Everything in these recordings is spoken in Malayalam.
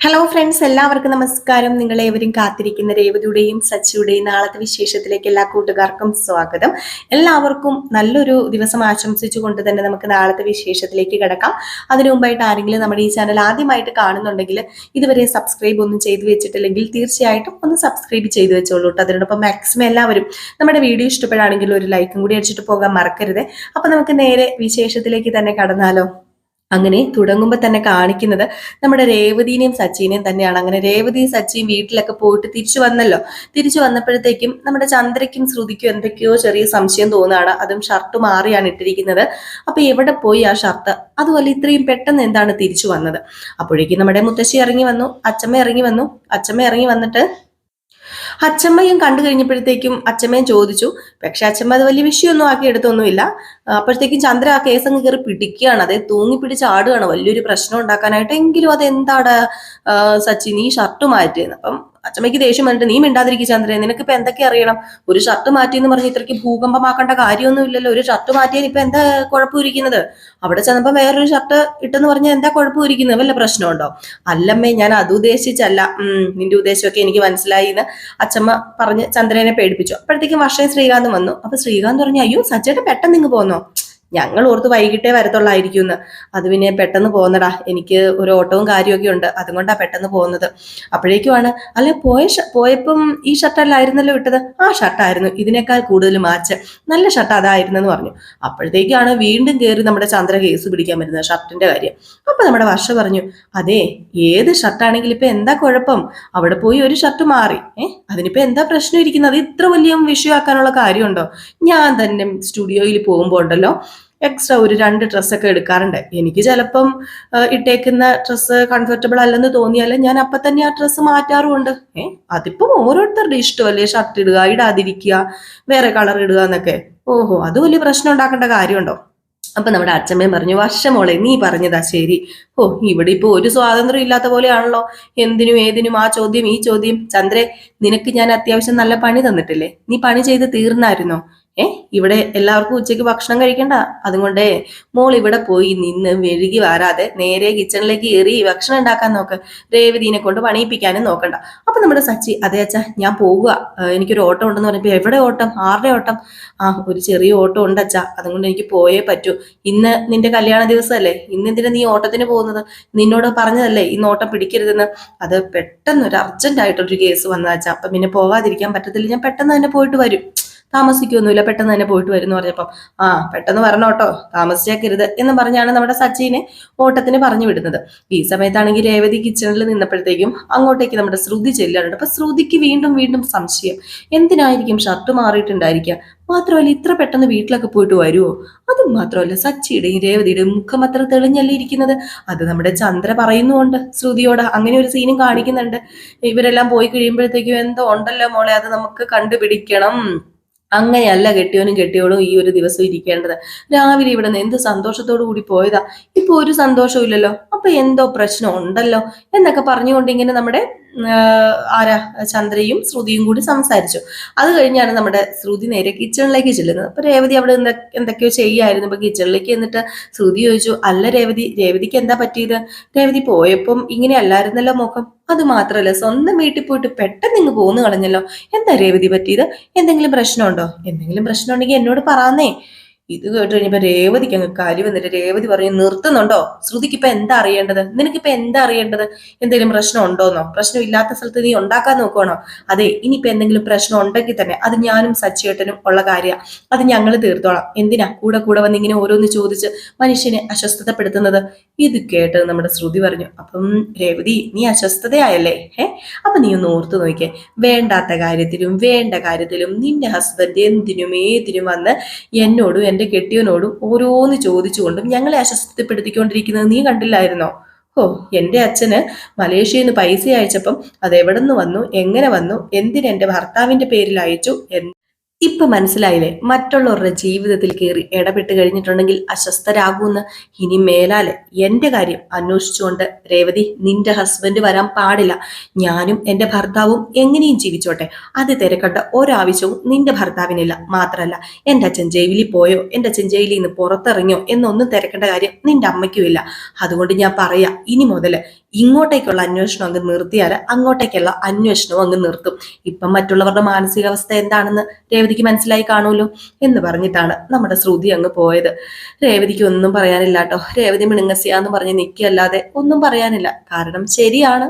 ഹലോ ഫ്രണ്ട്സ് എല്ലാവർക്കും നമസ്കാരം. നിങ്ങൾ എവരും കാത്തിരിക്കുന്ന രേവതിയുടെയും സച്ചിയുടെയും നാളത്തെ വിശേഷത്തിലേക്ക് എല്ലാ കൂട്ടുകാർക്കും സ്വാഗതം. എല്ലാവർക്കും നല്ലൊരു ദിവസം ആശംസിച്ചുകൊണ്ട് തന്നെ നമുക്ക് നാളത്തെ വിശേഷത്തിലേക്ക് കിടക്കാം. അതിനു മുമ്പായിട്ട് ആരെങ്കിലും നമ്മുടെ ഈ ചാനൽ ആദ്യമായിട്ട് കാണുന്നുണ്ടെങ്കിൽ ഇതുവരെ സബ്സ്ക്രൈബ് ഒന്നും ചെയ്തു വെച്ചിട്ടില്ലെങ്കിൽ തീർച്ചയായിട്ടും ഒന്ന് സബ്സ്ക്രൈബ് ചെയ്തു വെച്ചോളൂ കേട്ടോ അതിനോടൊപ്പം മാക്സിമം എല്ലാവരും നമ്മുടെ വീഡിയോ ഇഷ്ടപ്പെടുകയാണെങ്കിൽ ഒരു ലൈക്കും കൂടി അടിച്ചിട്ട് പോകാൻ മറക്കരുത്. അപ്പൊ നമുക്ക് നേരെ വിശേഷത്തിലേക്ക് തന്നെ കടന്നാലോ. അങ്ങനെ തുടങ്ങുമ്പോൾ തന്നെ കാണിക്കുന്നത് നമ്മുടെ രേവതിനെയും സച്ചിനെയും തന്നെയാണ്. അങ്ങനെ രേവതിയും സച്ചിയും വീട്ടിലൊക്കെ പോയിട്ട് തിരിച്ചു വന്നല്ലോ. തിരിച്ചു വന്നപ്പോഴത്തേക്കും നമ്മുടെ ചന്ദ്രയ്ക്കും ശ്രുതിക്കും എന്തൊക്കെയോ ചെറിയ സംശയം തോന്നുകയാണ്. അതും ഷർട്ട് മാറിയാണ് ഇട്ടിരിക്കുന്നത്. അപ്പൊ എവിടെ പോയി ആ ഷർട്ട്? അതുപോലെ ഇത്രയും പെട്ടെന്ന് എന്താണ് തിരിച്ചു വന്നത്? അപ്പോഴേക്കും നമ്മുടെ മുത്തശ്ശി ഇറങ്ങി വന്നു അച്ഛമ്മ ഇറങ്ങി വന്നു അച്ഛമ്മ ഇറങ്ങി വന്നിട്ട് അച്ചമ്മയും കണ്ടു കഴിഞ്ഞപ്പോഴത്തേക്കും അച്ഛമ്മയും ചോദിച്ചു പക്ഷെ അച്ഛമ്മ അത് വലിയ വിഷയമൊന്നും ആക്കി എടുത്തൊന്നുമില്ല അപ്പോഴത്തേക്കും ചന്ദ്ര ആ കേസ് അങ്ങ് കയറി പിടിക്കുകയാണ്. അതെ തൂങ്ങി പിടിച്ച് ആടുകയാണ്. വലിയൊരു പ്രശ്നം ഉണ്ടാക്കാനായിട്ട് എങ്കിലും അത് എന്താണ് സച്ചി നീ ഷർട്ട് മാറ്റിയെന്ന്. അപ്പം അച്ചമ്മയ്ക്ക് ദേഷ്യം വന്നിട്ട് നീ മിണ്ടാതിരിക്കും ചന്ദ്രൻ നിനക്ക് ഇപ്പൊ എന്തൊക്കെ അറിയണം? ഒരു ഷർട്ട് മാറ്റി എന്ന് പറഞ്ഞ് ഇത്രയ്ക്ക് ഭൂകമ്പമാക്കേണ്ട കാര്യമൊന്നും ഇല്ലല്ലോ. ഒരു ഷർട്ട് മാറ്റിയാൽ ഇപ്പൊ എന്താ കുഴപ്പമിരിക്കുന്നത്? അവിടെ ചെന്നപ്പോ വേറൊരു ഷർട്ട് ഇട്ടെന്ന് പറഞ്ഞാൽ എന്താ കുഴപ്പമിരിക്കുന്നത്? വല്ല പ്രശ്നമുണ്ടോ? അല്ലമ്മേ ഞാൻ അത് ഉദ്ദേശിച്ചല്ല. ഉം നിന്റെ ഉദ്ദേശമൊക്കെ എനിക്ക് മനസ്സിലായി എന്ന് അച്ചമ്മ പറഞ്ഞ് ചന്ദ്രനെ പേടിപ്പിച്ചു. അപ്പോഴത്തേക്കും വർഷം ശ്രീകാന്ത് വന്നു. അപ്പൊ ശ്രീകാന്ത് പറഞ്ഞു അയ്യോ സച്ചേട്ടൻ പെട്ടെന്ന് ഇങ്ങ് പോന്നോ? ഞങ്ങൾ ഓർത്ത് വൈകിട്ടേ വരത്തുള്ളായിരിക്കും എന്ന് അത് പിന്നെ പെട്ടെന്ന് പോകുന്നടാ. എനിക്ക് ഒരു ഓട്ടവും കാര്യമൊക്കെ ഉണ്ട്. അതുകൊണ്ടാണ് പെട്ടെന്ന് പോകുന്നത്. അപ്പോഴേക്കുമാണ് അല്ല പോയ പോയപ്പം ഈ ഷർട്ടല്ലായിരുന്നല്ലോ ഇട്ടത് ആ ഷർട്ടായിരുന്നു. ഇതിനേക്കാൾ കൂടുതൽ മാച്ച്. നല്ല ഷർട്ട് അതായിരുന്നെന്ന് പറഞ്ഞു. അപ്പോഴത്തേക്കാണ് വീണ്ടും കയറി നമ്മുടെ ചന്ദ്ര കേസ് പിടിക്കാൻ വരുന്നത് ഷർട്ടിന്റെ കാര്യം. അപ്പൊ നമ്മുടെ വർഷ പറഞ്ഞു അതെ ഏത് ഷർട്ടാണെങ്കിലും ഇപ്പൊ എന്താ കുഴപ്പം? അവിടെ പോയി ഒരു ഷർട്ട് മാറി. ഏഹ് അതിനിപ്പോ എന്താ പ്രശ്നം ഇരിക്കുന്നത്? ഇത്ര വലിയ വിഷയമാക്കാനുള്ള കാര്യമുണ്ടോ? ഞാൻ തന്നെ സ്റ്റുഡിയോയിൽ പോകുമ്പോൾ ഉണ്ടല്ലോ. എക്സ്ട്രാ ഒരു രണ്ട് ഡ്രസ്സൊക്കെ എടുക്കാറുണ്ട്. എനിക്ക് ചിലപ്പം ഇട്ടേക്കുന്ന ഡ്രസ്സ് കംഫർട്ടബിൾ അല്ലെന്ന് തോന്നിയാൽ ഞാൻ അപ്പൊ തന്നെ ആ ഡ്രസ്സ് മാറ്റാറുമുണ്ട്. ഏ അതിപ്പം ഓരോരുത്തരുടെ ഇഷ്ടമല്ലേ? ഷർട്ട് ഇടുക ഇടാതിരിക്കുക വേറെ കളർ ഇടുക എന്നൊക്കെ. ഓഹോ അത് വലിയ പ്രശ്നം ഉണ്ടാക്കേണ്ട കാര്യമുണ്ടോ? അപ്പൊ നമ്മുടെ അച്ഛമ്മയും പറഞ്ഞു വർഷമോളെ നീ പറഞ്ഞതാ ശരി. ഓ ഇവിടെ ഇപ്പൊ ഒരു സ്വാതന്ത്ര്യം ഇല്ലാത്ത പോലെയാണല്ലോ. എന്തിനും ഏതിനും ആ ചോദ്യം ഈ ചോദ്യം. ചന്ദ്രെ നിനക്ക് ഞാൻ അത്യാവശ്യം നല്ല പണി തന്നിട്ടില്ലേ? നീ പണി ചെയ്ത് തീർന്നായിരുന്നോ? ഏ ഇവിടെ എല്ലാവർക്കും ഉച്ചയ്ക്ക് ഭക്ഷണം കഴിക്കണ്ട. അതുകൊണ്ട് മോൾ ഇവിടെ പോയി നിന്ന് വെഴുകി വരാതെ നേരെ കിച്ചണിലേക്ക് കയറി ഭക്ഷണം ഉണ്ടാക്കാൻ നോക്ക്. രേവതിനെ കൊണ്ട് പണിയിപ്പിക്കാനും നോക്കണ്ട. അപ്പൊ നമ്മുടെ സച്ചി അതെ അച്ഛാ ഞാൻ ഏഹ് എനിക്കൊരു ഓട്ടം ഉണ്ടെന്ന് പറഞ്ഞപ്പോ എവിടെ ഓട്ടം? ആരുടെ ഓട്ടം? ആ ഒരു ചെറിയ ഓട്ടം ഉണ്ട് അച്ഛാ. അതുകൊണ്ട് എനിക്ക് പോയേ പറ്റൂ. ഇന്ന് നിന്റെ കല്യാണ ദിവസമല്ലേ ഇന്ന് എന്തിനാ നീ ഓട്ടത്തിന് പോകുന്നത്? നിന്നോട് പറഞ്ഞതല്ലേ ഇന്ന് ഓട്ടം പിടിക്കരുതെന്ന്? അത് പെട്ടെന്ന് ഒരു അർജന്റ് ആയിട്ടൊരു കേസ് വന്നതാച്ചാ അപ്പൊ പിന്നെ പോവാതിരിക്കാൻ പറ്റത്തില്ല. ഞാൻ പെട്ടെന്ന് തന്നെ പോയിട്ട് വരും. താമസിക്കൊന്നുമില്ല പെട്ടെന്ന് തന്നെ പോയിട്ട് വരും എന്ന് പറഞ്ഞപ്പം ആ പെട്ടെന്ന് വരണം കേട്ടോ താമസിച്ചേക്കരുത് എന്ന് പറഞ്ഞാണ് നമ്മുടെ സച്ചിനെ ഓട്ടത്തിന് പറഞ്ഞു വിടുന്നത്. ഈ സമയത്താണെങ്കിൽ രേവതി കിച്ചണിൽ നിന്നപ്പോഴത്തേക്കും അങ്ങോട്ടേക്ക് നമ്മുടെ ശ്രുതി ചെല്ലാറുണ്ട് അപ്പൊ ശ്രുതിക്ക് വീണ്ടും വീണ്ടും സംശയം എന്തിനായിരിക്കും ഷർട്ട് മാറിയിട്ടുണ്ടായിരിക്കുക? മാത്രമല്ല ഇത്ര പെട്ടെന്ന് വീട്ടിലൊക്കെ പോയിട്ട് വരുമോ അതും മാത്രമല്ല സച്ചിയുടെയും രേവതിയുടെയും മുഖം അത്ര തെളിഞ്ഞല്ലേ ഇരിക്കുന്നത്? അത് നമ്മുടെ ചന്ദ്ര പറയുന്നുണ്ട് ശ്രുതിയോട് അങ്ങനെ ഒരു സീനും കാണിക്കുന്നുണ്ട്. ഇവരെല്ലാം പോയി കഴിയുമ്പോഴത്തേക്കും എന്തോ ഉണ്ടല്ലോ മോളെ അത് നമുക്ക് കണ്ടുപിടിക്കണം. അങ്ങനെയല്ല കെട്ടിയോനും കെട്ടിയോളും ഈ ഒരു ദിവസം ഇരിക്കേണ്ടത്. രാവിലെ ഇവിടെ നിന്ന് എന്ത് സന്തോഷത്തോടു കൂടി പോയതാ? ഇപ്പൊ ഒരു സന്തോഷവും ഇല്ലല്ലോ അപ്പൊ എന്തോ പ്രശ്നം ഉണ്ടല്ലോ എന്നൊക്കെ പറഞ്ഞുകൊണ്ട് ഇങ്ങനെ നമ്മുടെ ആരാ ചന്ദ്രയും ശ്രുതിയും കൂടി സംസാരിച്ചു. അത് കഴിഞ്ഞാണ് നമ്മുടെ ശ്രുതി നേരെ കിച്ചണിലേക്ക് ചെല്ലുന്നത്. അപ്പൊ രേവതി അവിടെ എന്ത- എന്തൊക്കെയോ ചെയ്യായിരുന്നു. അപ്പൊ കിച്ചണിലേക്ക് എന്നിട്ട് ശ്രുതി ചോദിച്ചു അല്ല രേവതി രേവതിക്ക് എന്താ പറ്റിയത്? രേവതി പോയപ്പം ഇങ്ങനെ അല്ലായിരുന്നല്ലോ മുഖം. അത് മാത്രല്ല സ്വന്തം വീട്ടിൽ പോയിട്ട് പെട്ടെന്ന് ഇങ്ങ് പോന്നു കളഞ്ഞല്ലോ. എന്താ രേവതി പറ്റിയത്? എന്തെങ്കിലും പ്രശ്നമുണ്ടോ? എന്തെങ്കിലും പ്രശ്നം ഉണ്ടെങ്കിൽ എന്നോട് പറയാന്നേ ഇത് കേട്ട് കഴിഞ്ഞപ്പോ രേവതിക്ക് അങ്ങ് കലി വന്നിട്ട് രേവതി പറഞ്ഞു നിർത്തുന്നുണ്ടോ? ശ്രുതിക്ക് ഇപ്പൊ എന്താ അറിയേണ്ടത്? നിനക്കിപ്പോ എന്താ അറിയേണ്ടത്? എന്തെങ്കിലും പ്രശ്നം ഉണ്ടോന്നോ? പ്രശ്നം ഇല്ലാത്ത സ്ഥലത്ത് നീ ഉണ്ടാക്കാൻ നോക്കുവാണോ? അതെ ഇനിയിപ്പോ എന്തെങ്കിലും പ്രശ്നം ഉണ്ടെങ്കിൽ തന്നെ അത് ഞാനും സച്ചിയേട്ടനും ഉള്ള കാര്യമാണ് അത് ഞങ്ങൾ തീർത്തോളാം. എന്തിനാ കൂടെ കൂടെ വന്ന് ഇങ്ങനെ ഓരോന്ന് ചോദിച്ച് മനുഷ്യനെ അസ്വസ്ഥതപ്പെടുത്തുന്നത്? ഇത് കേട്ട് നമ്മുടെ ശ്രുതി പറഞ്ഞു അപ്പം രേവതി നീ അസ്വസ്ഥതയായല്ലേ? ഏ അപ്പൊ നീ ഒന്ന് ഓർത്തു നോക്കിയേ വേണ്ടാത്ത കാര്യത്തിലും വേണ്ട കാര്യത്തിലും നിന്റെ ഹസ്ബൻഡ് എന്തിനും ഏതിനും വന്ന് എന്നോടും എന്റെ കെട്ടിയവനോടും ഓരോന്ന് ചോദിച്ചുകൊണ്ടും ഞങ്ങളെ അസ്വസ്ഥപ്പെടുത്തിക്കൊണ്ടിരിക്കുന്നത് നീ കണ്ടില്ലായിരുന്നോ? ഓ എന്റെ അച്ഛന് മലേഷ്യയിൽ നിന്ന് പൈസ അയച്ചപ്പം അത് എവിടെ നിന്ന് വന്നു? എങ്ങനെ വന്നു? എന്തിന് എന്റെ ഭർത്താവിന്റെ പേരിൽ അയച്ചു? ഇപ്പൊ മനസ്സിലായില്ലേ? മറ്റുള്ളവരുടെ ജീവിതത്തിൽ കയറി ഇടപെട്ട് കഴിഞ്ഞിട്ടുണ്ടെങ്കിൽ അസ്വസ്ഥരാകുമെന്ന് ഇനി മേലാലെ എന്റെ കാര്യം അന്വേഷിച്ചുകൊണ്ട് രേവതി നിന്റെ ഹസ്ബൻഡ് വരാൻ പാടില്ല. ഞാനും എന്റെ ഭർത്താവും എങ്ങനെയും ജീവിച്ചോട്ടെ. അത് തിരക്കേണ്ട ഒരാവശ്യവും നിന്റെ ഭർത്താവിനില്ല. മാത്രല്ല എന്റെ അച്ഛൻ ജയിലിൽ പോയോ എന്റെ അച്ഛൻ ജയിലിൽ നിന്ന് പുറത്തിറങ്ങിയോ എന്നൊന്നും തിരക്കേണ്ട കാര്യം നിന്റെ അമ്മയ്ക്കും ഇല്ല. അതുകൊണ്ട് ഞാൻ പറയാ ഇനി മുതൽ ഇങ്ങോട്ടേക്കുള്ള അന്വേഷണം അങ്ങ് നിർത്തിയാൽ അങ്ങോട്ടേക്കുള്ള അന്വേഷണവും അങ്ങ് നിർത്തും. ഇപ്പം മറ്റുള്ളവരുടെ മാനസികാവസ്ഥ എന്താണെന്ന് രേവതിക്ക് മനസ്സിലായി കാണുമല്ലോ എന്ന് പറഞ്ഞിട്ടാണ് നമ്മുടെ ശ്രുതി അങ്ങ് പോയത്. രേവതിക്ക് ഒന്നും പറയാനില്ല കേട്ടോ രേവതി മിണുങ്ങസിയാന്ന് പറഞ്ഞ് നിൽക്കുകയല്ലാതെ ഒന്നും പറയാനില്ല. കാരണം ശരിയാണ്.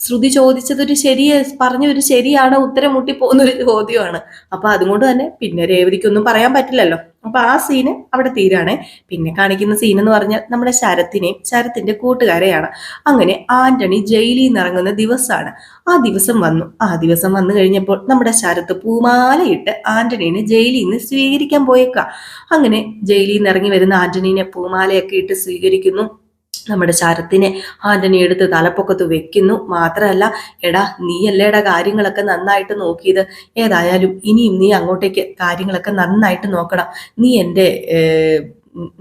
ശ്രുതി ചോദിച്ചതൊരു ശരി പറഞ്ഞൊരു ശരിയാണ് ഉത്തരം മുട്ടി പോകുന്ന ഒരു ചോദ്യമാണ്. അപ്പൊ അതുകൊണ്ട് തന്നെ പിന്നെ രേവതിക്കൊന്നും പറയാൻ പറ്റില്ലല്ലോ. അപ്പൊ ആ സീന് അവിടെ തീരാണ്. പിന്നെ കാണിക്കുന്ന സീൻ എന്ന് പറഞ്ഞാൽ നമ്മുടെ ശരത്തിനെയും ശരത്തിന്റെ കൂട്ടുകാരെയാണ്. അങ്ങനെ ആന്റണി ജയിലിൽ നിന്ന് ഇറങ്ങുന്ന ദിവസമാണ് ആ ദിവസം വന്നു. ആ ദിവസം വന്നു കഴിഞ്ഞപ്പോൾ നമ്മുടെ ശരത്ത് പൂമാലയിട്ട് ആന്റണീനെ ജയിലിൽ നിന്ന് സ്വീകരിക്കാൻ പോയേക്കാം. അങ്ങനെ ജയിലിൽ നിന്ന് ഇറങ്ങി വരുന്ന ആന്റണീനെ പൂമാലയൊക്കെ ഇട്ട് സ്വീകരിക്കുന്നു. നമ്മുടെ ശരത്തിനെ ആന്റണി എടുത്ത് തലപ്പൊക്കത്ത് വെക്കുന്നു. മാത്രമല്ല എടാ നീ അല്ലേടാ കാര്യങ്ങളൊക്കെ നന്നായിട്ട് നോക്കിയത്? ഏതായാലും ഇനിയും നീ അങ്ങോട്ടേക്ക് കാര്യങ്ങളൊക്കെ നന്നായിട്ട് നോക്കണം. നീ എന്റെ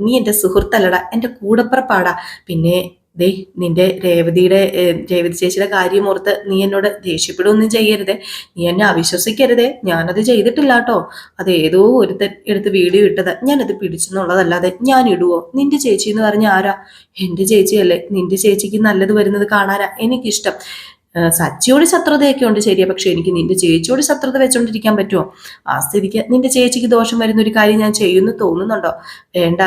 നീ എന്റെ സുഹൃത്തല്ലടാ എന്റെ കൂടപ്പുറപ്പാടാ. പിന്നെ ദേ നിന്റെ രേവതിയുടെ രേവതി ചേച്ചിയുടെ കാര്യം ഓർത്ത് നീ എന്നോട് ദേഷ്യപ്പെടുകയൊന്നും ചെയ്യരുതേ. നീ എന്നെ അവിശ്വസിക്കരുതേ. ഞാനത് ചെയ്തിട്ടില്ല കേട്ടോ അത് ഏതോ ഒരുത്തൻ എടുത്ത് വീഡിയോ ഇട്ടത്. ഞാനത് പിടിച്ചെന്നുള്ളതല്ലാതെ ഞാൻ ഇടുവോ? നിന്റെ ചേച്ചി എന്ന് പറഞ്ഞ ആരാ? എന്റെ ചേച്ചിയല്ലേ. നിന്റെ ചേച്ചിക്ക് നല്ലത് വരുന്നത് കാണാനാ എനിക്കിഷ്ടം. സച്ചിയോട് ശത്രുതയൊക്കെ ഉണ്ട് ശരിയാ പക്ഷെ എനിക്ക് നിന്റെ ചേച്ചിയോട് ശത്രുത വെച്ചോണ്ടിരിക്കാൻ പറ്റുമോ ആ സ്ഥിതിക്ക് നിന്റെ ചേച്ചിക്ക് ദോഷം വരുന്ന ഒരു കാര്യം ഞാൻ ചെയ്യുന്നു തോന്നുന്നുണ്ടോ? വേണ്ട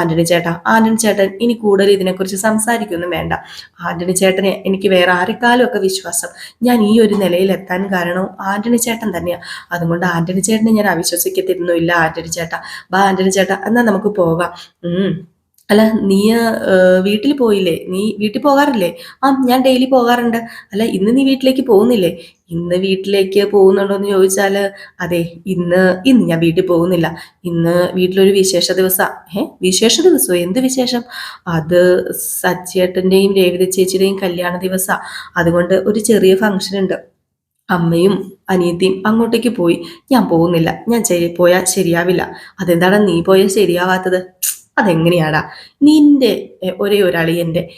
ആന്റണി ചേട്ടാ ആന്റണി ചേട്ടൻ ഇനി കൂടുതൽ ഇതിനെക്കുറിച്ച് സംസാരിക്കൊന്നും വേണ്ട. ആന്റണി ചേട്ടനെ എനിക്ക് വേറെ ആരെക്കാളും ഒക്കെ വിശ്വാസം. ഞാൻ ഈ ഒരു നിലയിൽ എത്താൻ കാരണവും ആന്റണി ചേട്ടൻ തന്നെയാണ് അതുകൊണ്ട് ആന്റണി ചേട്ടനെ ഞാൻ അവിശ്വസിക്കത്തിരുന്നില്ല ആന്റണി ചേട്ടാ. ബാ ആന്റണി ചേട്ടാ എന്നാ നമുക്ക് പോവാം അല്ല നീ വീട്ടിൽ പോയില്ലേ? നീ വീട്ടിൽ പോകാറില്ലേ? ആ ഞാൻ ഡെയിലി പോകാറുണ്ട്. അല്ല ഇന്ന് നീ വീട്ടിലേക്ക് പോകുന്നില്ലേ? ഇന്ന് വീട്ടിലേക്ക് പോകുന്നുണ്ടോ എന്ന് ചോദിച്ചാൽ അതെ ഇന്ന് ഇന്ന് ഞാൻ വീട്ടിൽ പോകുന്നില്ല. ഇന്ന് വീട്ടിലൊരു വിശേഷ ദിവസമാണ് ഏ വിശേഷ ദിവസമോ എന്ത് വിശേഷം? അത് സച്ചേട്ടന്റെയും രേവതി ചേച്ചിയുടെയും കല്യാണ ദിവസമാണ് അതുകൊണ്ട് ഒരു ചെറിയ ഫംഗ്ഷൻ ഉണ്ട്. അമ്മയും അനിയത്തിയും അങ്ങോട്ടേക്ക് പോയി. ഞാൻ പോകുന്നില്ല. ഞാൻ പോയാൽ ശരിയാവില്ല. അതെന്താണ് നീ പോയാൽ ശരിയാവാത്തത്? അതെങ്ങനെയാടാ? നിന്റെ ഒരേ ഒരാളി അളിയന്റെ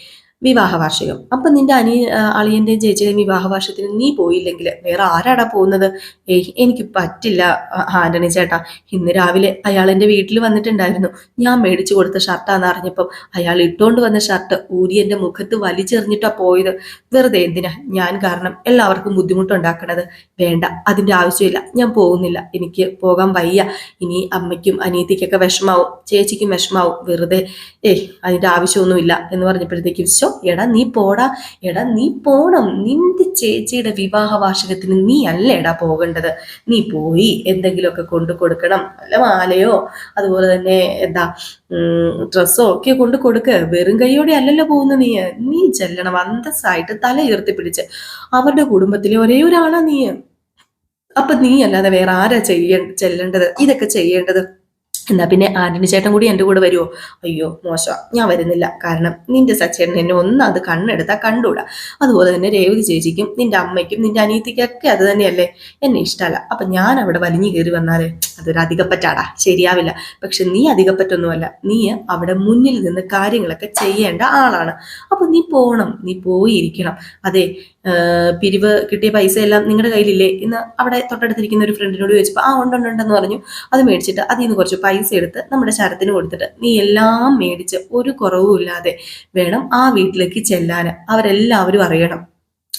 വിവാഹ വാർഷികം അപ്പൊ നിന്റെ അനിയ അളിയന്റെയും ചേച്ചിയുടെയും വിവാഹ വാർഷികത്തിന് നീ പോയില്ലെങ്കിൽ വേറെ ആരാടാ പോകുന്നത്? ഏയ് എനിക്ക് പറ്റില്ല ആന്റണി ചേട്ടാ. ഇന്ന് രാവിലെ അയാൾ എന്റെ വീട്ടിൽ വന്നിട്ടുണ്ടായിരുന്നു. ഞാൻ മേടിച്ചു കൊടുത്ത ഷർട്ടാന്ന് അറിഞ്ഞപ്പം അയാൾ ഇട്ടുകൊണ്ട് വന്ന ഷർട്ട് ഊരി എന്റെ മുഖത്ത് വലിച്ചെറിഞ്ഞിട്ടാ പോയത്. വെറുതെ എന്തിനാ? ഞാൻ കാരണം എല്ലാവർക്കും ബുദ്ധിമുട്ടുണ്ടാക്കണത്. വേണ്ട അതിന്റെ ആവശ്യമില്ല. ഞാൻ പോകുന്നില്ല. എനിക്ക് പോകാൻ വയ്യ. ഇനി അമ്മയ്ക്കും അനിയത്തിക്കൊക്കെ വിഷമാവും. ചേച്ചിക്കും വിഷമാവും. വെറുതെ ഏയ് അതിന്റെ ആവശ്യമൊന്നുമില്ല എന്ന് പറഞ്ഞപ്പോഴത്തേക്കും എടാ നീ പോടാ. എടാ നീ പോണം. നിന്റെ ചേച്ചിയുടെ വിവാഹ വാർഷികത്തിന് നീ അല്ല എടാ പോകേണ്ടത്? നീ പോയി എന്തെങ്കിലുമൊക്കെ കൊണ്ടു കൊടുക്കണം. അല്ല മാലയോ അതുപോലെ തന്നെ എന്താ ഡ്രസ്സോ ഒക്കെ കൊണ്ട് കൊടുക്ക്. വെറും കൈയോടെ അല്ലല്ലോ പോകുന്ന നീ. നീ ചെല്ലണം. അന്തസ്സായിട്ട് തല ഉയർത്തിപ്പിടിച്ച് അവരുടെ കുടുംബത്തിലെ ഒരേ ഒരാളാ നീ. അപ്പൊ നീ അല്ലാതെ വേറെ ആരാ ചെയ്യ ചെല്ലേണ്ടത്? ഇതൊക്കെ ചെയ്യേണ്ടത് എന്നാ പിന്നെ ആന്റണി ചേട്ടൻ കൂടി എന്റെ കൂടെ വരുമോ അയ്യോ മോശം. ഞാൻ വരുന്നില്ല. കാരണം നിന്റെ സച്ചേട്ടൻ എന്നെ ഒന്ന് അത് കണ്ണെടുത്താൽ കണ്ടുകൂടാ. അതുപോലെ തന്നെ രേവതി ചേച്ചിക്കും നിന്റെ അമ്മയ്ക്കും നിന്റെ അനിയത്തിക്കൊക്കെ അത് തന്നെയല്ലേ? എന്നെ ഇഷ്ടമല്ല അപ്പൊ ഞാൻ അവിടെ വലിഞ്ഞു കയറി വന്നാലേ അതൊരു അധികപ്പറ്റാടാ. ശരിയാവില്ല. പക്ഷെ നീ അധികപ്പറ്റൊന്നുമല്ല. നീ അവിടെ മുന്നിൽ നിന്ന് കാര്യങ്ങളൊക്കെ ചെയ്യേണ്ട ആളാണ്. അപ്പൊ നീ പോണം. നീ പോയിരിക്കണം. അതെ പിരിവ് കിട്ടിയ പൈസ എല്ലാം നിങ്ങളുടെ കയ്യിലില്ലേ ഇന്ന് അവിടെ തൊട്ടടുത്തിരിക്കുന്ന ഒരു ഫ്രണ്ടിനോട് ചോദിച്ചപ്പോൾ ആ ഉണ്ടുണ്ടെന്ന് പറഞ്ഞു. അത് മേടിച്ചിട്ട് അതിൽ നിന്ന് കുറച്ച് പൈസ എടുത്ത് നമ്മുടെ ശരത്തിന് കൊടുത്തിട്ട് നീ എല്ലാം മേടിച്ച് ഒരു കുറവുമില്ലാതെ വേണം ആ വീട്ടിലേക്ക് ചെല്ലാൻ അവരെല്ലാവരും അറിയണം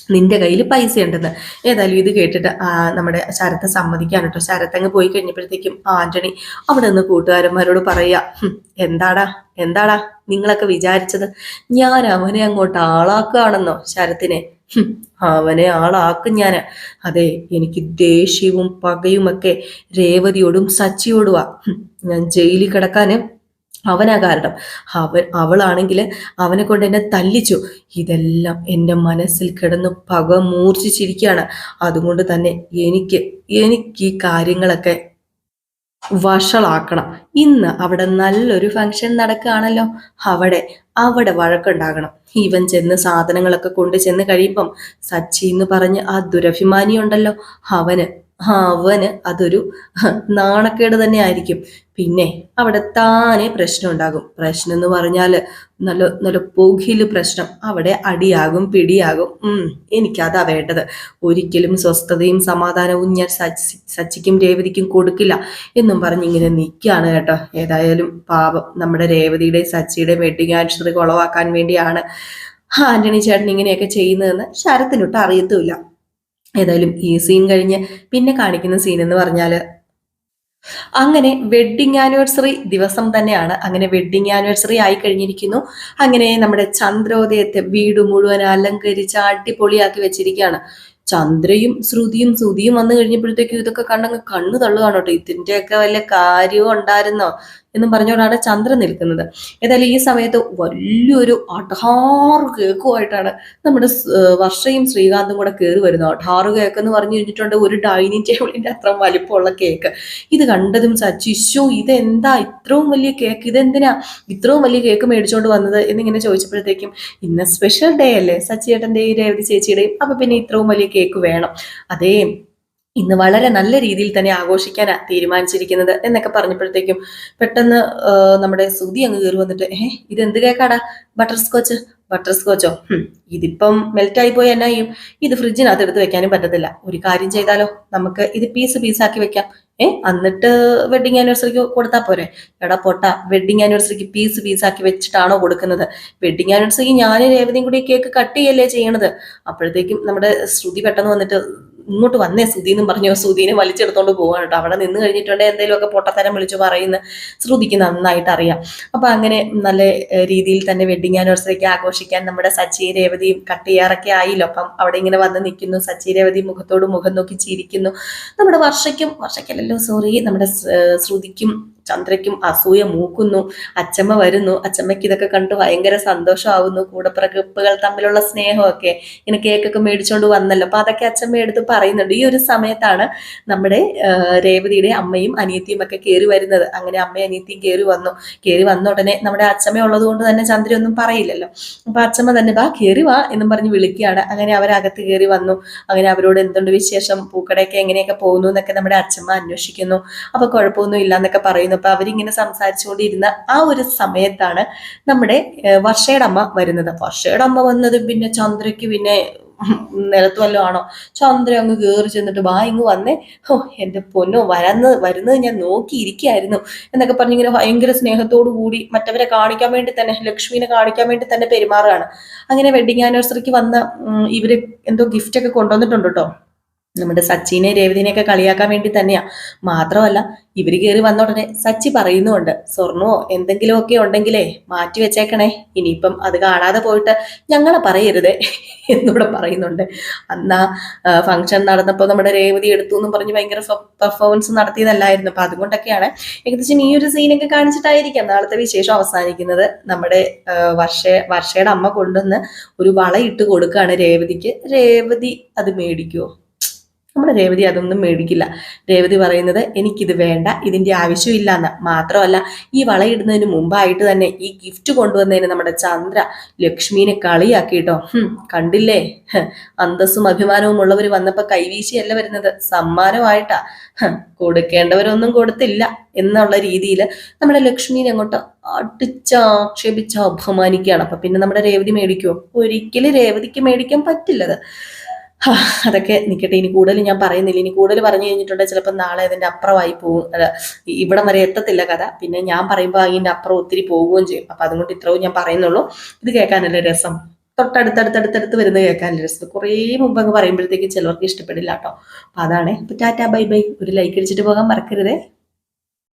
നിന്റെ കയ്യിൽ പൈസ ഉണ്ടെന്ന് ഏതായാലും ഇത് കേട്ടിട്ട് നമ്മുടെ ശരത്ത് സമ്മതിക്കാൻ കേട്ടോ. ശരത്ത് അങ്ങ് പോയി കഴിഞ്ഞപ്പോഴത്തേക്കും ആന്റണി അവിടെ നിന്ന് കൂട്ടുകാരന്മാരോട് പറയാ "ഹും, എന്താടാ എന്താടാ നിങ്ങളൊക്കെ വിചാരിച്ചത്? ഞാൻ അവനെ അങ്ങോട്ട് ആളാക്കുകയാണെന്നോ ശരത്തിനെ? അവനെ ആളാക്കും ഞാൻ അതെ എനിക്ക് ദേഷ്യവും പകയുമൊക്കെ രേവതിയോടും സച്ചിയോടുവാ. ഞാൻ ജയിലിൽ കിടക്കാന് അവനാ കാരണം. അവൻ അവളാണെങ്കിൽ അവനെ കൊണ്ട് എന്നെ തല്ലിച്ചു. ഇതെല്ലാം എന്റെ മനസ്സിൽ കിടന്ന് പക മൂർച്ഛിച്ചിരിക്കുകയാണ് അതുകൊണ്ട് തന്നെ എനിക്ക് എനിക്ക് ഈ കാര്യങ്ങളൊക്കെ വഷളാക്കണം. ഇന്ന് അവിടെ നല്ലൊരു ഫംഗ്ഷൻ നടക്കുകയാണല്ലോ. അവിടെ അവിടെ വഴക്കുണ്ടാകണം. ഇവൻ ചെന്ന് സാധനങ്ങളൊക്കെ കൊണ്ട് ചെന്ന് കഴിയുമ്പം സച്ചി എന്ന് പറഞ്ഞ് ആ ദുരഭിമാനിയുണ്ടല്ലോ. അവന് അവന് അതൊരു നാണക്കേട് തന്നെ ആയിരിക്കും. പിന്നെ അവിടെ താനെ പ്രശ്നം ഉണ്ടാകും പ്രശ്നം എന്ന് പറഞ്ഞാൽ നല്ല നല്ല പൊഖിൽ പ്രശ്നം. അവിടെ അടിയാകും പിടിയാകും. എനിക്കതാ വേണ്ടത്. ഒരിക്കലും സ്വസ്ഥതയും സമാധാനവും ഞാൻ സച്ചി സച്ചിക്കും രേവതിക്കും കൊടുക്കില്ല എന്നും പറഞ്ഞ് ഇങ്ങനെ നിൽക്കുകയാണ് കേട്ടോ. ഏതായാലും പാപം. നമ്മുടെ രേവതിയുടെ സച്ചിയുടെ വെഡിങ് ആനിവേഴ്സറി കുളവാക്കാൻ വേണ്ടിയാണ് ആന്റണി ചേട്ടൻ ഇങ്ങനെയൊക്കെ ചെയ്യുന്നതെന്ന് ശരത്തിനൊട്ട് അറിയത്തുമില്ല. ഏതായാലും ഈ സീൻ കഴിഞ്ഞ് പിന്നെ കാണിക്കുന്ന സീൻ എന്ന് പറഞ്ഞാൽ അങ്ങനെ വെഡിങ് ആനിവേഴ്സറി ദിവസം തന്നെയാണ്. അങ്ങനെ വെഡിങ് ആനിവേഴ്സറി ആയി കഴിഞ്ഞിരിക്കുന്നു. അങ്ങനെ നമ്മുടെ ചന്ദ്രോദയത്തെ വീട് മുഴുവൻ അലങ്കരിച്ച് അടിപൊളിയാക്കി വെച്ചിരിക്കുകയാണ്. ചന്ദ്രയും ശ്രുതിയും ശ്രുതിയും വന്നു കഴിഞ്ഞപ്പോഴത്തേക്കും ഇതൊക്കെ കണ്ടങ്ങ് കണ്ണു തള്ളുകയാണ് കേട്ടോ. ഇതിന്റെയൊക്കെ വല്ല കാര്യവും ഉണ്ടായിരുന്നോ? എന്നും പറഞ്ഞുകൊണ്ടാണ് ചന്ദ്രൻ നിൽക്കുന്നത്. ഏതായാലും ഈ സമയത്ത് വലിയൊരു അഠാറ് കേക്കുമായിട്ടാണ് നമ്മുടെ വർഷയും ശ്രീകാന്തും കൂടെ കയറി വരുന്നത്. അഠാറ് കേക്ക് എന്ന് പറഞ്ഞു കഴിഞ്ഞിട്ടുണ്ട് ഒരു ഡൈനിങ് ടേബിളിന്റെ അത്ര വലിപ്പമുള്ള കേക്ക്. ഇത് കണ്ടതും സച്ചിശു ഇതെന്താ? ഇത്രയും വലിയ കേക്ക് ഇതെന്തിനാ? ഇത്രയും വലിയ കേക്ക് മേടിച്ചോണ്ട് വന്നത്? എന്നിങ്ങനെ ചോദിച്ചപ്പോഴത്തേക്കും ഇന്ന് സ്പെഷ്യൽ ഡേ അല്ലേ? സച്ചിയേട്ടന്റെയും രേവതി ചേച്ചിയുടെയും അപ്പൊ പിന്നെ ഇത്രയും വലിയ കേക്ക് വേണം. അതേ ഇന്ന് വളരെ നല്ല രീതിയിൽ തന്നെ ആഘോഷിക്കാൻ തീരുമാനിച്ചിരിക്കുന്നത് എന്നൊക്കെ പറഞ്ഞപ്പോഴത്തേക്കും പെട്ടെന്ന് നമ്മുടെ സുതി അങ്ങ് കയറി വന്നിട്ട് ഏഹ് ഇത് എന്ത് കേക്കാടാ ബട്ടർ സ്കോച്ച് ബട്ടർ സ്കോച്ചോ ഇതിപ്പം മെൽറ്റ് ആയി പോയി എന്നാ ചെയ്യും. ഇത് ഫ്രിഡ്ജിനകത്ത് എടുത്ത് വെക്കാനും പറ്റത്തില്ല. ഒരു കാര്യം ചെയ്താലോ? നമുക്ക് ഇത് പീസ് പീസാക്കി വെക്കാം. ഏ എന്നിട്ട് വെഡിങ് ആനിവേഴ്സറിക്ക് കൊടുത്താൽ പോരെ? എടാ പൊട്ട വെഡിങ് ആനിവേഴ്സറിക്ക് പീസ് പീസാക്കി വെച്ചിട്ടാണോ കൊടുക്കുന്നത്? വെഡിങ് ആനിവേഴ്സറിക്ക് ഞാൻ രേവതിയും കൂടി കേക്ക് കട്ട് ചെയ്യല്ലേ ചെയ്യണത്? അപ്പോഴത്തേക്കും നമ്മുടെ ശ്രുതി പെട്ടെന്ന് വന്നിട്ട് ഇങ്ങോട്ട് വന്നേ ശ്രുതി എന്നും പറഞ്ഞു ശ്രുതിനെ വലിച്ചെടുത്തോണ്ട് പോവാണ് കേട്ടോ. അവിടെ നിന്ന് കഴിഞ്ഞിട്ടുണ്ടെങ്കിൽ എന്തെങ്കിലുമൊക്കെ പൊട്ടത്തരം വിളിച്ചു പറയുന്ന ശ്രുതിക്ക് നന്നായിട്ട് അറിയാം. അപ്പൊ അങ്ങനെ നല്ല രീതിയിൽ തന്നെ വെഡിങ് ആനിവേഴ്സറിക്ക് ആഘോഷിക്കാൻ നമ്മുടെ സച്ചി രേവതിയും കട്ട് ചെയ്യാറൊക്കെ ആയില്ലോ. അപ്പം അവിടെ ഇങ്ങനെ വന്ന് നിൽക്കുന്നു. സച്ചി രേവതി മുഖത്തോട് മുഖം നോക്കി ചിരിക്കുന്നു. നമ്മുടെ വർഷയ്ക്കും വർഷയ്ക്കല്ലല്ലോ സോറി നമ്മുടെ ശ്രുതിക്കും ചന്ദ്രയ്ക്കും അസൂയ മൂക്കുന്നു അച്ചമ്മ വരുന്നു അച്ചമ്മയ്ക്ക് ഇതൊക്കെ കണ്ട് ഭയങ്കര സന്തോഷമാവുന്നു കൂടെ പ്രകൃപ്പുകൾ തമ്മിലുള്ള സ്നേഹമൊക്കെ ഇങ്ങനെ കേക്കൊക്കെ മേടിച്ചോണ്ട് വന്നല്ലോ. അപ്പൊ അതൊക്കെ അച്ചമ്മ എടുത്ത് പറയുന്നുണ്ട്. ഈ ഒരു സമയത്താണ് നമ്മുടെ രേവതിയുടെ അമ്മയും അനിയത്തിയും ഒക്കെ കയറി വരുന്നത്. അങ്ങനെ അമ്മയും അനിയത്തിയും കയറി വന്നു. കയറി വന്ന ഉടനെ നമ്മുടെ അച്ചമ്മ ഉള്ളത് കൊണ്ട് തന്നെ ചന്ദ്ര ഒന്നും പറയില്ലല്ലോ. അപ്പൊ അച്ചമ്മ തന്നെ വാ കയറി വാ എന്നും പറഞ്ഞ് വിളിക്കുകയാണ്. അങ്ങനെ അവരകത്ത് കയറി വന്നു. അങ്ങനെ അവരോട് എന്തുണ്ട് വിശേഷം? പൂക്കടയൊക്കെ എങ്ങനെയൊക്കെ പോകുന്നു എന്നൊക്കെ നമ്മുടെ അച്ഛമ്മ അന്വേഷിക്കുന്നു. അപ്പൊ കുഴപ്പമൊന്നും ഇല്ല എന്നൊക്കെ പറയുന്നു. അപ്പൊ അവരിങ്ങനെ സംസാരിച്ചുകൊണ്ടിരുന്ന ആ ഒരു സമയത്താണ് നമ്മുടെ വർഷയുടെ അമ്മ വരുന്നത്. വർഷയുടെ അമ്മ വന്നത് പിന്നെ ചന്ദ്രയ്ക്ക് പിന്നെ നിലത്ത് വല്ലതും ആണോ? ചന്ദ്ര അങ്ങ് കയറി ചെന്നിട്ട് വാ ഇങ്ങ് വന്നേ. ഓ എന്റെ പൊന്നോ വരന്ന് വരുന്നത് ഞാൻ നോക്കിയിരിക്കുകയായിരുന്നു എന്നൊക്കെ പറഞ്ഞിങ്ങനെ ഭയങ്കര സ്നേഹത്തോടു കൂടി മറ്റവരെ കാണിക്കാൻ വേണ്ടി തന്നെ ലക്ഷ്മിനെ കാണിക്കാൻ വേണ്ടി തന്നെ പെരുമാറുകയാണ്. അങ്ങനെ വെഡിങ് ആനിവേഴ്സറിക്ക് വന്ന ഇവർ എന്തോ ഗിഫ്റ്റ് ഒക്കെ കൊണ്ടുവന്നിട്ടുണ്ട് കേട്ടോ. നമ്മുടെ സച്ചിനെ രേവതിനെയൊക്കെ കളിയാക്കാൻ വേണ്ടി തന്നെയാ. മാത്രമല്ല ഇവർ കയറി വന്ന ഉടനെ സച്ചി പറയുന്നുണ്ട് സ്വർണമോ എന്തെങ്കിലുമൊക്കെ ഉണ്ടെങ്കിലേ മാറ്റി വെച്ചേക്കണേ. ഇനിയിപ്പം അത് കാണാതെ പോയിട്ട് ഞങ്ങളെ പറയരുതേ എന്നൂടെ പറയുന്നുണ്ട്. അന്നാ ഫംഗ്ഷൻ നടന്നപ്പോൾ നമ്മുടെ രേവതി എടുത്തു എന്നും പറഞ്ഞ് ഭയങ്കര പെർഫോമൻസ് നടത്തിയതല്ലായിരുന്നു. അപ്പൊ അതുകൊണ്ടൊക്കെയാണ് ഏകദേശം ഈ ഒരു സീനൊക്കെ കാണിച്ചിട്ടായിരിക്കാം നാളത്തെ വിശേഷം അവസാനിക്കുന്നത്. നമ്മുടെ വർഷ വർഷയുടെ അമ്മ കൊണ്ടുവന്ന് ഒരു വള ഇട്ട് കൊടുക്കുകയാണ് രേവതിക്ക്. രേവതി അത് മേടിക്കുമോ നമ്മുടെ രേവതി അതൊന്നും മേടിക്കില്ല. രേവതി പറയുന്നത് എനിക്കിത് വേണ്ട ഇതിന്റെ ആവശ്യമില്ല എന്ന് മാത്രമല്ല ഈ വളയിടുന്നതിന് മുമ്പായിട്ട് തന്നെ ഈ ഗിഫ്റ്റ് കൊണ്ടുവന്നതിന് നമ്മുടെ ചന്ദ്ര ലക്ഷ്മീനെ കളിയാക്കിട്ടോ കണ്ടില്ലേ? അന്തസ്സും അഭിമാനവും ഉള്ളവർ വന്നപ്പോൾ കൈവീശിയല്ല വരുന്നത്. സമ്മാനമായിട്ടാ. കൊടുക്കേണ്ടവരൊന്നും കൊടുത്തില്ല എന്നുള്ള രീതിയിൽ നമ്മുടെ ലക്ഷ്മീനെ അങ്ങോട്ട് അടിച്ചാക്ഷേപിച്ച് അപമാനിക്കുകയാണ്. അപ്പൊ പിന്നെ നമ്മുടെ രേവതി മേടിക്കുമോ ഒരിക്കലും രേവതിക്ക് മേടിക്കാൻ പറ്റില്ലത്. അതൊക്കെ നിൽക്കട്ടെ ഇനി കൂടുതൽ ഞാൻ പറയുന്നില്ല. ഇനി കൂടുതൽ പറഞ്ഞു കഴിഞ്ഞിട്ടുണ്ടെങ്കിൽ ചിലപ്പോൾ നാളെ അതിന്റെ അപ്പുറമായി പോകും. ഇവിടം വരെ എത്തത്തില്ല കഥ. പിന്നെ ഞാൻ പറയുമ്പോൾ അതിന്റെ അപ്പുറം ഒത്തിരി പോവുകയും ചെയ്യും. അപ്പം അതുകൊണ്ട് ഇത്രയും ഞാൻ പറയുന്നുള്ളൂ. ഇത് കേൾക്കാനല്ലേ രസം. തൊട്ടടുത്തടുത്തടുത്തടുത്ത് വരുന്ന കേൾക്കാനല്ലേ രസം. കുറേ മുമ്പ് അങ്ങ് പറയുമ്പോഴത്തേക്ക് ചിലർക്ക് ഇഷ്ടപ്പെടില്ല കേട്ടോ. അപ്പം അതാണ്. ഇപ്പം ടാറ്റാ ബൈ ബൈ. ഒരു ലൈക്ക് അടിച്ചിട്ട് പോകാൻ മറക്കരുതേ.